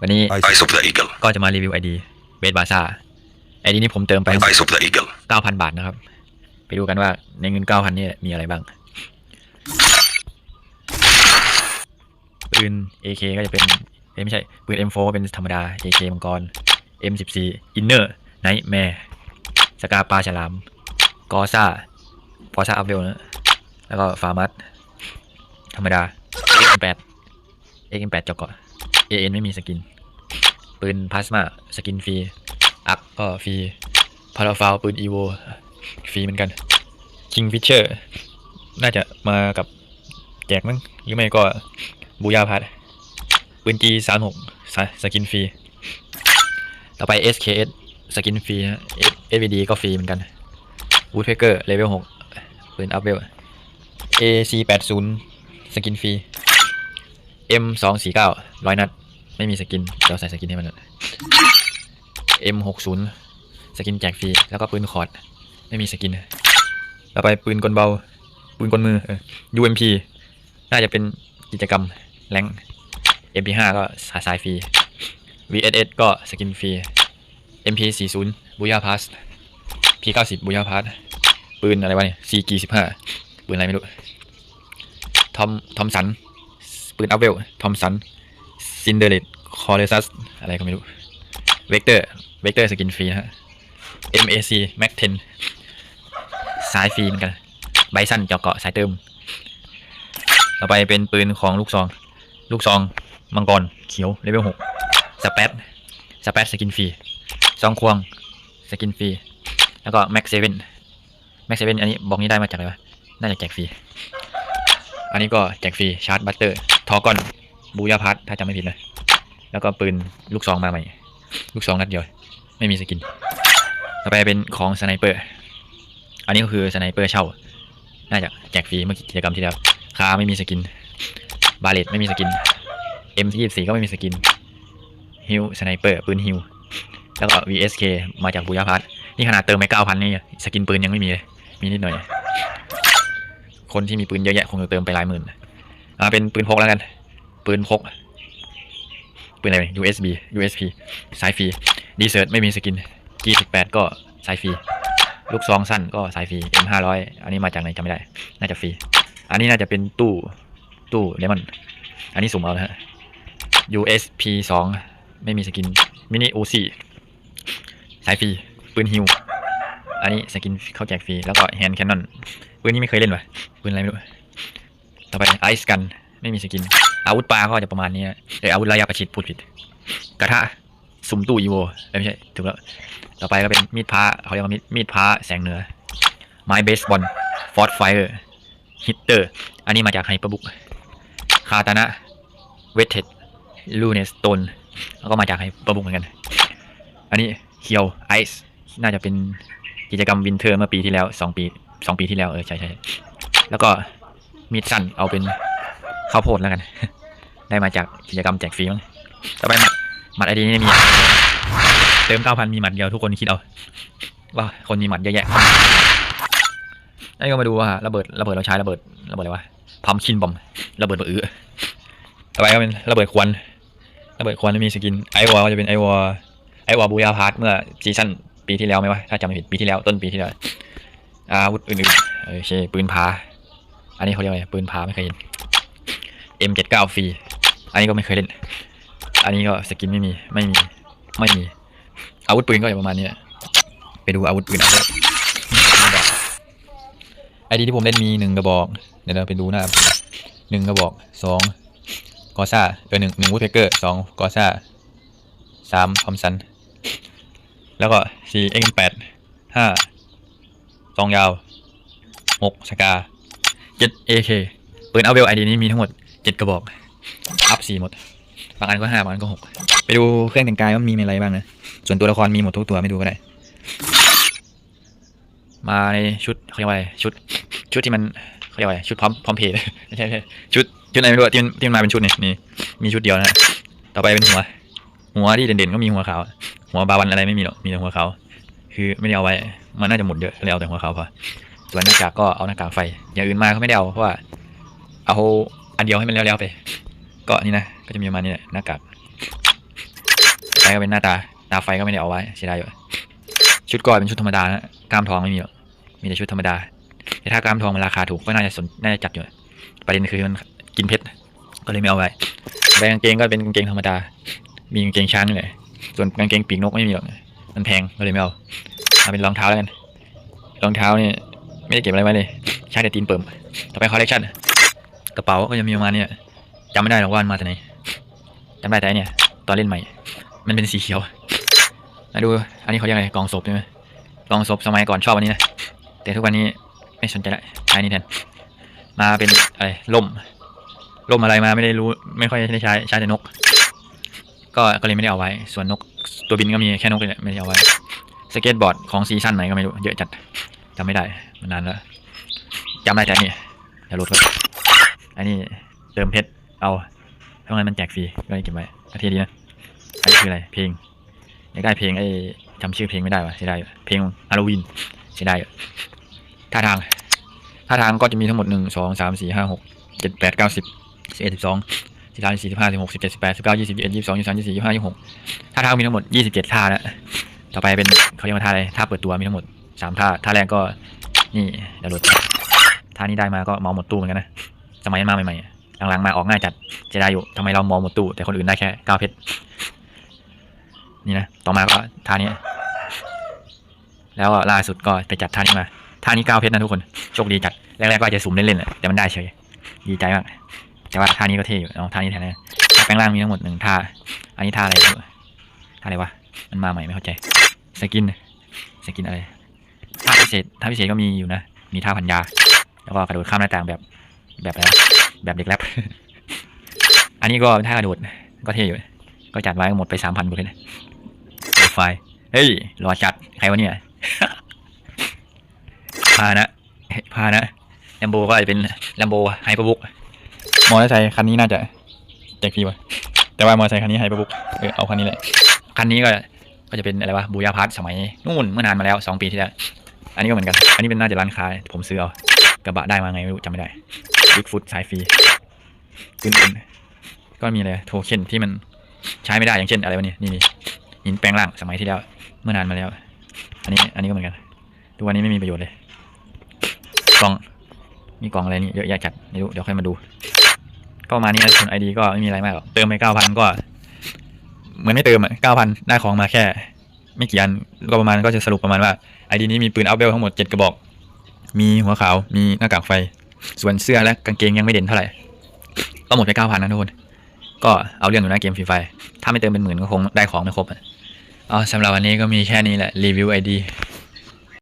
วันนี้ Eyes of the eagle. ก็จะมารีวิวไอดีเบสบาซ่าไอดีนี้ผมเติมไป Eyes of the eagle. 9,000 บาทนะครับ ไปดูกันว่าในเงิน 9,000นี่มีอะไรบ้างปืน AK ก็จะเป็นเอ้ยไม่ใช่ปืน M4 ก็เป็นธรรมดา AK มังกร M14 Inner Nightmare สกาปลาฉลาม กอซ่าปอซ่าอัพเวลนะแล้วก็ฟาร์มัสธรรมดา XM8 XM8 จอกเกาะ AN ไม่มีสกิน ปืนพลาสมาสกินฟรี อักก็ฟรีพาราฟาวปืนอีโวฟรีเหมือนกันคิงฟิชเชอร์น่าจะมากับแจกมั้งหรือไม่ก็บูยาพัดปืน G 3 6สกินฟรี ต่อไป SKS สกินฟรีนะ SVD ก็ฟรีเหมือนกันวูดเพเกอร์เลเวล6ปืนอัพเวล AC 8 0สกินฟรี M 2 4 9ร้อยนัด ไม่มีสกินเดี๋ยวใส่สกินให้มันหน่อย M 6 0 สกินแจกฟรีแล้วก็ปืนคอร์ด ไม่มีสกินต่อไปปืนกลเบา ปืนกลมือเออ UMP น่าจะเป็นกิจกรรมแรง MP5 ก็สายสายฟรี VSS ก็สกินฟรี MP40 บูยาพาส P90 บูยาพาสปืนอะไรวะเนี่ย CG15 ปืนอะไรไม่รู้ทอมทอมสัน ปืนอัพเวลทอมสัน ซินเดอเรตคอร์เรซัสอะไรก็ไม่รู้เวกเตอร์เวกเตอร์สกินฟรีนะฮะ MAC Mac 10สายฟรีเหมือนกันไบซันเจาะเกาะสายเติม ต่อไปเป็นปืนของลูกซอง ลูกซองมังกรเขียวเลเวลหกสเปซสเปซสกินฟรีซองควงสกินฟรีแล้วก็แม็กเซเว่นแม็กเซเว่นอันนี้บอกนี้ได้มาจากอะไรวะ น่าจะแจกฟรี อันนี้ก็แจกฟรีชาร์จบัตเตอร์ทอกอน บูยาพัทถ้าจำไม่ผิดนะแล้วก็ปืนลูกซองมาใหม่ ลูกซองนัดเดียว ไม่มีสกิน ต่อไปเป็นของสไนเปอร์ อันนี้ก็คือสไนเปอร์เช่า น่าจะแจกฟรีเมื่อกิจกรรมที่แล้วคาไม่มีสกิน บาเลตไม่มีสกิน M24 ก็ไม่มีสกิน ฮิวสไนเปอร์ปืนฮิว แล้วก็ VSK มาจากบูยาพัทนี่ขนาดเติมไป9,000นี่สกินปืนยังไม่มีเลย มีนิดหน่อย คนที่มีปืนเยอะแยะคงจะเติมไปหลายหมื่น อ่าเป็นปืนพกแล้วกัน ปืนพกปืนอะไร USB USP สายฟรีดีเซิร์ตไม่มีสกิน G18 ก็สายฟรีลูกซองสั้นก็สายฟรี M500 อันนี้มาจากไหนจำไม่ได้ น่าจะฟรี อันนี้น่าจะเป็นตู้ตู้เลมอน อันนี้สุ่มเอานะฮะ USP 2ไม่มีสกิน มินิอูซี่สายฟรี ปืนฮิว อันนี้สกินเข้าแจกฟรี แล้วก็แฮนด์แคนนอนปืนนี้ไม่เคยเล่นวะปืนอะไรไม่รู้ ต่อไปไอซ์กัน ไม่มีสกิน อาวุธปลาก็จะประมาณนี้เอออาวุธระยะประชิดพูดผิด กระทะสุ่มตู้อีโวไม่ใช่ถูกแล้วต่อไปก็เป็นมีดพระเขาเรียกว่ามีดมีดพระแสงเหนือ ไม้เบสบอลฟอร์ดไฟเออร์ฮิตเตอร์ อันนี้มาจากไฮเปอร์บุกคาตานะเวทเทดลูเนสโตนแล้วก็มาจากไฮเปอร์บุกเหมือนกัน อันนี้เคียวไอซ์น่าจะเป็นกิจกรรมวินเทอร์เมื่อปีที่แล้วสองปีสองปีที่แล้วเออใช่ใช่แล้วก็มีดสั้นเอาเป็นข้าวโพดแล้วกัน ได้มาจากกิจกรรมแจกฟรีมั้งต่อไปหมัดหมัดไอดีนี่มีเติมเก้าพันมีหมัดเดียวทุกคนคิดเอาว่าคนมีหมัดเยอะแยะนี่ก็มาดูว่าระเบิดระเบิดเราใช้ระเบิดระเบิดอะไรวะพัมคินบอมระเบิดบะอื้อต่อไปก็เป็นระเบิดควันระเบิดควันมีสกินไอวอลก็จะเป็นไอวอลไอวอลบูยาพาร์ทเมื่อซีซั่นปีที่แล้วไหมวะถ้าจำไม่ผิดปีที่แล้วต้นปีที่แล้วอาวุธอื่นๆโอเคปืนพาอันนี้เขาเรียกว่าไงปืนพาไม่เคยเห็น M79 ฟรี อันนี้ก็ไม่เคยเล่น อันนี้ก็สกินไม่มี ไม่มี ไม่มี อาวุธปืนก็อยู่ประมาณนี้ไปดูอาวุธปืนเอาเลยไอดีที่ผมเล่นมีหนึ่งกระบอก เดี๋ยวเราไปดูหน้าหนึ่งกระบอกสองกอซ่าเออหนึ่งหนึ่งวูดเพเกอร์สองกอซ่าสามคอมสัน แล้วก็สี่เอ็มแปดห้าสองยาวหกสกาเจ็ดเอเคปืนเอาเวลไอดีนี้มีทั้งหมดเจ็ดกระบอก สี่หมด บางอันก็ห้าบางอันก็หกไปดูเครื่องแต่งกายว่ามีอะไรบ้างนะ ส่วนตัวละครมีหมดทุกตัวไม่ดูก็ได้ มาในชุดเขาเรียกว่าอะไรชุด ชุดที่มันเขาเรียกว่าอะไรชุดพร้อมพร้อมเพย์ไม่ใช่ใช่ชุดชุดไหนไม่รู้ที่มันที่มันมาเป็นชุดนี่นี่มีชุดเดียวนะฮะต่อไปเป็นหัว หัวที่เด่นๆก็มีหัวขาว หัวบาวันอะไรไม่มีหรอกมีแต่หัวขาวคือไม่ได้เอาไว้ มันน่าจะหมดเยอะเลยเอาแต่หัวขาวพอส่วนหน้ากากก็เอาหน้ากากไฟ อย่างอื่นมาก็ไม่ได้เอาเพราะว่า เอาอันเดียวให้มันแล้วๆไป ก็นี่นะ ก็จะมีประมาณนี้แหละหน้ากากไปก็เป็นหน้าตา ตาไฟก็ไม่ได้เอาไว้เสียดายอยู่ชุดก่อนเป็นชุดธรรมดานะกล้ามทองไม่มีหรอกมีแต่ชุดธรรมดาแต่ถ้ากล้ามทองมันราคาถูกก็น่าจะสนน่าจะจัดอยู่ ประเด็นคือมันกินเพชรก็เลยไม่เอาไว้แต่กางเกงก็เป็นกางเกงธรรมดา มีกางเกงช้างนี่แหละส่วนกางเกงปีกนกไม่มีหรอกมันแพงก็เลยไม่เอาเอาเป็นรองเท้าแล้วกันรองเท้านี่ไม่ได้เก็บอะไรไว้เลยใช้แต่ตีนเปิ่มต่อไปคอลเลคชันกระเป๋าก็จะมีประมาณเนี้ย จำไม่ได้หรอกว่ามันมาจากไหนจำได้แต่อันเนี่ย ตอนเล่นใหม่ มันเป็นสีเขียวมาดู อันนี้เขาเรียกอะไรกองศพใช่ไหมกองศพสมัยก่อนชอบอันนี้นะ แต่ทุกวันนี้ไม่สนใจละใช้อันนี้แทน มาเป็นอะไรล่ม ล่มอะไรมาไม่ได้รู้ ไม่ค่อยได้ใช้ ใช้แต่นก ก็ ก็เลยไม่ได้เอาไว้ ส่วนนก ตัวบินก็มีแค่นกเลยแหละไม่ได้เอาไว้ สเก็ตบอร์ดของซีซั่นไหนก็ไม่รู้ เยอะจัดจำไม่ได้ มันนานแล้วจำได้แต่อันนี่อย่าลดครับอันนี้เติมเพชร เอาเพราะงั้นมันแจกฟรีก็เลยเก็บไว้อาทีดีนะอันนี้คืออะไร เพลงอยากได้เพลงไอ้จำชื่อเพลงไม่ได้วะเสียดายเพลงฮาโลวีนเสียดายท่าทาง ท่าทางก็จะมีทั้งหมดหนึ่งสองสามสี่ห้าหกเจ็ดแปดเก้าสิบสิบเอ็ดสิบสองสิบสามสิบสี่สิบห้าสิบหกสิบเจ็ดสิบแปดสิบเก้ายี่สิบเอ็ดยี่สิบสองยี่สิบสามยี่สิบสี่ยี่สิบห้ายี่สิบหกท่าทางมีทั้งหมดยี่สิบเจ็ดท่าแล้วต่อไปเป็นเขาเรียกว่าท่าอะไรท่าเปิดตัวมีทั้งหมดสามท่าท่าแรกก็นี่ดี๋ยวโหลดท่านี้ได้มาก็เมาหมดตู้เหมือนกันนะสมัยนั้นมาใหม่ๆ หลังๆมาออกง่ายจัดเสียดายอยู่ทำไมเราเมาหมดตู้แต่คนอื่นได้แค่เก้าเพชรนี่นะต่อมาก็ท่านี้ แล้วล่าสุดก็ไปจัดท่านี้มาท่านี้เก้าเพชรนะทุกคนโชคดีจัดแรกๆก็อาจจะสุ่มเล่นๆแหละแต่มันได้เฉยดีใจมากแต่ว่าท่านี้ก็เท่อยู่เอาท่านี้แทนนะท่าแปลงร่างมีทั้งหมดหนึ่งท่า อันนี้ท่าอะไรท่าอะไรวะมันมาใหม่ไม่เข้าใจสกินสกินอะไรท่าพิเศษท่าพิเศษก็มีอยู่นะ มีท่าพันยา แล้วก็กระโดดข้ามหน้าต่างแบบแบบอะไร แบบเด็กแรปอันนี้ก็เป็นท่ากระโดดก็เท่อยู่ ก็จัดไว้หมดไปสามพันกว่าเลยนะไฟเฮ้ยรอจัดใครวะเนี่ยพานะพานะแลมโบก็อาจจะเป็นแลมโบไฮเปอร์บุ๊กมอเตอร์ไซค์คันนี้น่าจะแจกฟรีวะแต่ว่ามอเตอร์ไซค์คันนี้ไฮเปอร์บุ๊กเออเอาคันนี้แหละคันนี้ก็ก็จะเป็นอะไรวะบูยาพาร์ทสมัยนู่นเมื่อนานมาแล้วสองปีที่แล้วอันนี้ก็เหมือนกัน อันนี้เป็นน่าจะร้านค้าผมซื้อเอากระบะได้มาไงไม่รู้จำไม่ได้ิกฟุตสายฟรีอื่นๆก็มีอะไรโทเค็นที่มันใช้ไม่ได้อย่างเช่นอะไรวะเนี่ยนี่นี่หินแปลงร่างสมัยที่แล้วเมื่อนานมาแล้ว อันนี้อันนี้ก็เหมือนกันทุกวันนี้ไม่มีประโยชน์เลยกล่องมีกล่องอะไรนี่เยอะแยะจัดไม่รู้เดี๋ยวค่อยมาดู ก็ประมาณนี้นะส่วนไอดีก็ไม่มีอะไรมากหรอกเติมไปเก้าพันก็ เหมือนไม่เติมอะเก้าพันได้ของมาแค่ ไม่กี่อันก็ประมาณก็จะสรุปประมาณว่าไอดีนี้มีปืนอัพเบลทั้งหมดเจ็ดกระบอก มีหัวขาวมีหน้ากากไฟ ส่วนเสื้อและกางเกงยังไม่เด่นเท่าไหร่ ก็หมดไปเก้าพันนะทุกคน ก็เอาเรื่องอยู่นะเกมฟรีไฟ ถ้าไม่เติมเป็นหมื่นก็คงได้ของไม่ครบอะอ๋อสำหรับวันนี้ก็มีแค่นี้แหละรีวิวไอดี